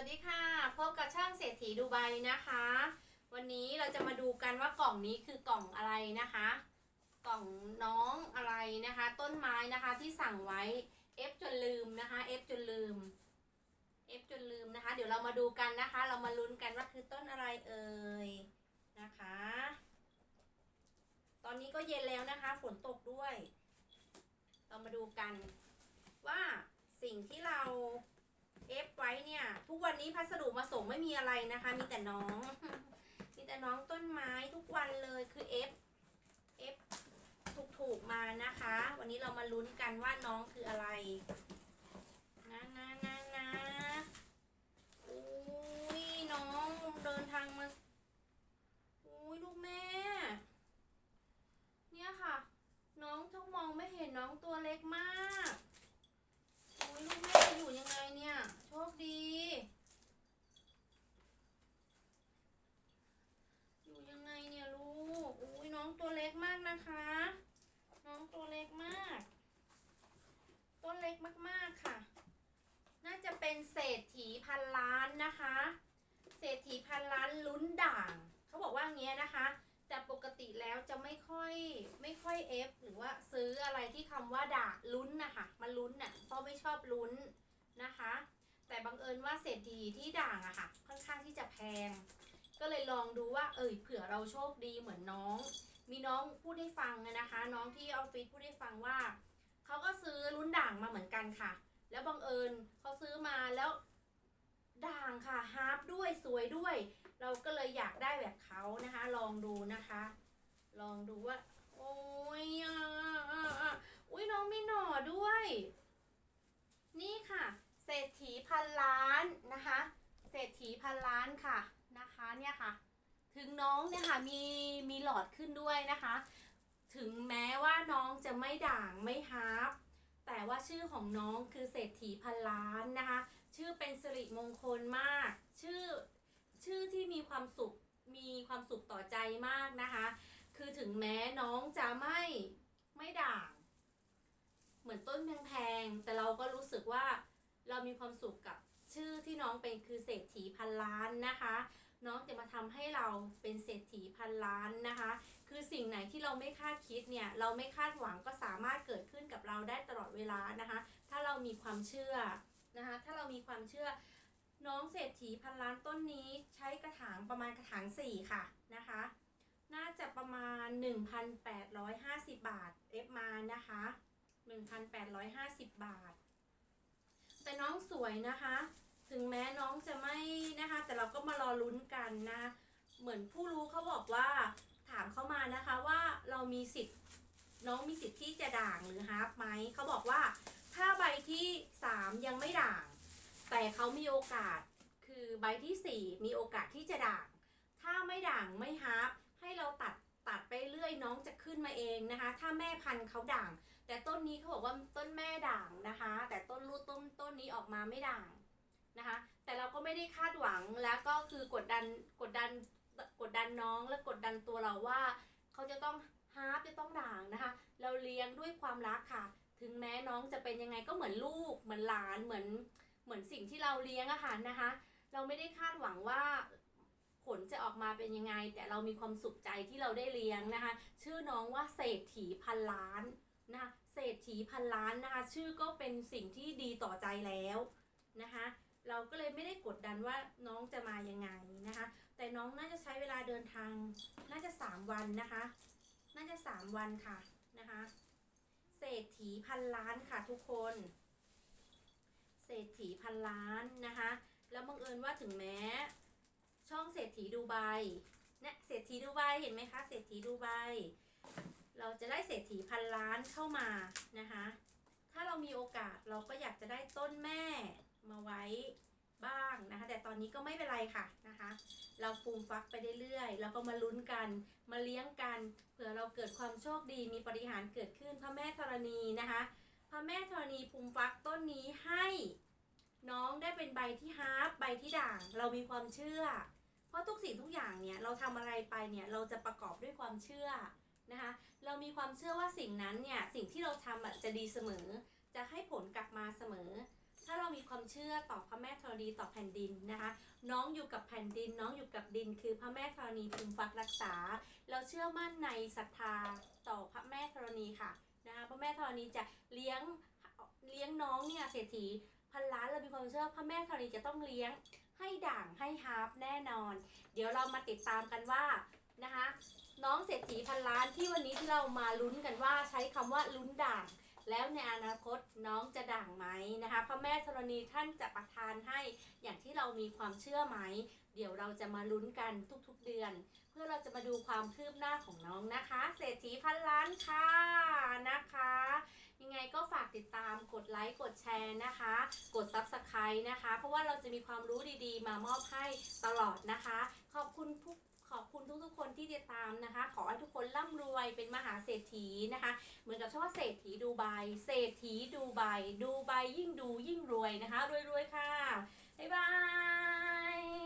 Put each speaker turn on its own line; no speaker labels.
วัสดีค่ะ พบกับช่างเศรษฐีดูไบนะคะ วันนี้เราจะมาดูกันว่ากล่องนี้คือกล่องอะไรนะคะ กล่องน้องอะไรนะคะ ต้นไม้นะคะที่สั่งไว้เอฟจนลืมนะคะเอฟจนลืมเอฟจนลืมนะคะ เดี๋ยวเรามาดูกันนะคะ เรามาลุ้นกันว่าคือต้นอะไรเอ่ยนะคะ ตอนนี้ก็เย็นแล้วนะคะ ฝนตกด้วย เรามาดูกันว่าสิ่งที่เรา เอฟไว้เนี่ย ทุกวันนี้พัสดุมาส่งไม่มีอะไรนะคะ มีแต่น้อง มีแต่น้องต้นไม้ทุกวันเลยคือเอฟเอฟถูกถูกๆมานะคะ วันนี้เรามาลุ้นกันว่าน้องคืออะไรนะนะนะนะอุ้ยน้องเดินทางมาอุ้ยลูกแม่ เนี่ยค่ะ น้องท้องมองไม่เห็นน้องตัวเล็กมาก โอ้ยลูกแม่จะอยู่ยังไงเนี่ย โชคดี อยู่ยังไงเนี่ยลูกอุ้ยน้องตัวเล็กมากนะคะ น้องตัวเล็กมาก ต้นเล็กมาก ๆ ค่ะ น่าจะเป็นเศรษฐีพันล้านนะคะ เศรษฐีพันล้านลุ้นด่าง เขาบอกว่าเงี้ยนะคะ แต่ปกติแล้วจะไม่ค่อยไม่ค่อยเอฟหรือว่าซื้ออะไรที่คำว่าด่าลุ้นนะคะมาลุ้นน่ะเพราะไม่ชอบลุ้นนะคะ แต่บังเอิญว่าเศรษฐีที่ด่างอะค่ะ ค่อนข้างที่จะแพง ก็เลยลองดูว่า เอยเผื่อเราโชคดีเหมือนน้อง มีน้องพูดให้ฟังนะคะ น้องที่ออฟฟิศพูดให้ฟังว่าเขาก็ซื้อลุ้นด่าง กันค่ะ แล้วบังเอิญเขาซื้อมาแล้วด่างค่ะฮาร์ปด้วยสวยด้วย เราก็เลยอยากได้แบบเขานะคะ ลองดูนะคะ ลองดูว่า โอ้ยอะอุ้ยน้องมีหน่อด้วย นี่ค่ะ เศรษฐีพันล้านนะคะ เศรษฐีพันล้านค่ะนะคะเนี่ยค่ะ ถึงน้องเนี่ยค่ะมีมีหลอดขึ้นด้วยนะคะ ถึงแม้ว่าน้องจะไม่ด่างไม่ฮาร์ป แต่ว่าชื่อของน้องคือเศรษฐีพันล้านนะคะ ชื่อเป็นสิริมงคลมาก ชื่อชื่อที่มีความสุขมีความสุขต่อใจมากนะคะ คือถึงแม้น้องจะไม่ไม่ด่าง เหมือนต้นแพงๆแต่เราก็รู้สึกว่าเรามีความสุขกับชื่อที่น้องเป็นคือเศรษฐีพันล้านนะคะ น้องจะมาทำให้เราเป็นเศรษฐีพันล้านนะคะ คือสิ่งไหนที่เราไม่คาดคิดเนี่ยเราไม่คาดหวังก็สามารถเกิดขึ้นกับเราได้ตลอดเวลานะคะ ถ้าเรามีความเชื่อนะคะ ถ้าเรามีความเชื่อน้องเศรษฐีพันล้านต้นนี้ใช้กระถางประมาณกระถางสี่ค่ะนะคะ น่าจะประมาณ 1,850 บาทเอฟมานะคะ 1,850 บาท แต่น้องสวยนะคะ ถึงแม้น้องจะไม่ นะคะ แต่เราก็มารอลุ้นกันนะ เหมือนผู้รู้เขาบอกว่าถามเขามานะคะว่าเรามีสิทธิ์น้องมีสิทธิ์ที่จะด่างหรือฮาร์ปไหมเขาบอกว่าถ้าใบที่ 3 ยังไม่ด่าง แต่เขามีโอกาสคือใบที่ 4 มีโอกาสที่จะด่าง ถ้าไม่ด่างไม่ฮาร์ปให้เราตัดตัดไปเรื่อยน้องจะขึ้นมาเองนะคะ ถ้าแม่พันธุ์เขาด่าง แต่ต้นนี้เขาบอกว่าต้นแม่ด่างนะคะ แต่ต้นรูดต้นต้นนี้ออกมาไม่ด่าง นะคะ แต่เราก็ไม่ได้คาดหวังแล้วก็คือกดดันกดดันกดดันน้องและกดดันตัวเราว่า เขาจะต้องฮาร์ปจะต้องด่างนะคะ เราเลี้ยงด้วยความรักค่ะ ถึงแม้น้องจะเป็นยังไงก็เหมือนลูก เหมือนหลานเหมือนเหมือนสิ่งที่เราเลี้ยงอะค่ะนะคะ เราไม่ได้คาดหวังว่าผลจะออกมาเป็นยังไง แต่เรามีความสุขใจที่เราได้เลี้ยงนะคะ ชื่อน้องว่าเศรษฐีพันล้านนะคะเศรษฐีพันล้านนะคะ ชื่อก็เป็นสิ่งที่ดีต่อใจแล้วนะคะ เราก็เลยไม่ได้กดดันว่าน้องจะมายังไงนะคะ แต่น้องน่าจะใช้เวลาเดินทาง น่าจะ 3 วันนะคะ น่าจะ 3 วันค่ะนะคะเศรษฐีพันล้านค่ะทุกคน เศรษฐีพันล้านนะคะ แล้วบังเอิญว่าถึงแม้ ช่องเศรษฐีดูไบเนี่ยเศรษฐีดูไบเห็นไหมคะเศรษฐีดูไบเราจะได้เศรษฐีพันล้านเข้ามานะคะ ถ้าเรามีโอกาสเราก็อยากจะได้ต้นแม่ มาไว้บ้างนะคะ แต่ตอนนี้ก็ไม่เป็นไรค่ะนะคะ เราฟูมฟักไปเรื่อยๆแล้วก็มาลุ้นกันมาเลี้ยงกันเผื่อเราเกิดความโชคดีมีปฏิหารเกิดขึ้นพระแม่ธรณีนะคะ พระแม่ธรณีภูมิฟักต้นนี้ให้น้องได้เป็นใบที่ฮาร์ปใบที่ด่าง เรามีความเชื่อ เพราะทุกสิ่งทุกอย่างเนี่ยเราทำอะไรไปเนี่ยเราจะประกอบด้วยความเชื่อนะคะ เรามีความเชื่อว่าสิ่งนั้นเนี่ยสิ่งที่เราทำอะจะดีเสมอ จะให้ผลกลับมาเสมอ
ถ้าเรามีความเชื่อต่อพระแม่ธรณีต่อแผ่นดินนะคะ น้องอยู่กับแผ่นดิน น้องอยู่กับดิน คือพระแม่ธรณีพึงฟักรักษา เราเชื่อมั่นในศรัทธาต่อพระแม่ธรณีค่ะนะคะพระแม่ธรณีจะเลี้ยงเลี้ยงน้องเนี่ยเศรษฐีพันล้านเรามีความเชื่อพระแม่ธรณีจะต้องเลี้ยงให้ด่างให้ฮาร์ปแน่นอน เดี๋ยวเรามาติดตามกันว่านะคะ น้องเศรษฐีพันล้านที่วันนี้ที่เรามาลุ้นกันว่าใช้คำว่าลุ้นด่าง แล้วในอนาคตน้องจะด่างไหมนะคะพระแม่ธรณีท่านจะประทานให้อย่างที่เรามีความเชื่อไหม เดี๋ยวเราจะมาลุ้นกันทุกๆเดือน เพื่อเราจะมาดูความคืบหน้าของน้องนะคะ เศรษฐีพันล้านค่ะนะคะ ยังไงก็ฝากติดตามกดไลค์กดแชร์นะคะ กด Subscribe นะคะ เพราะว่าเราจะมีความรู้ดีๆ มามอบให้ตลอดนะคะ ขอบคุณผู้ ขอบคุณทุกๆคนที่ติดตามนะคะ ขอให้ทุกคนร่ำรวยเป็นมหาเศรษฐีนะคะ เหมือนกับชื่อว่าเศรษฐีดูไบเศรษฐีดูไบดูไบยิ่งดูยิ่งรวยนะคะรวยๆค่ะบ๊ายบาย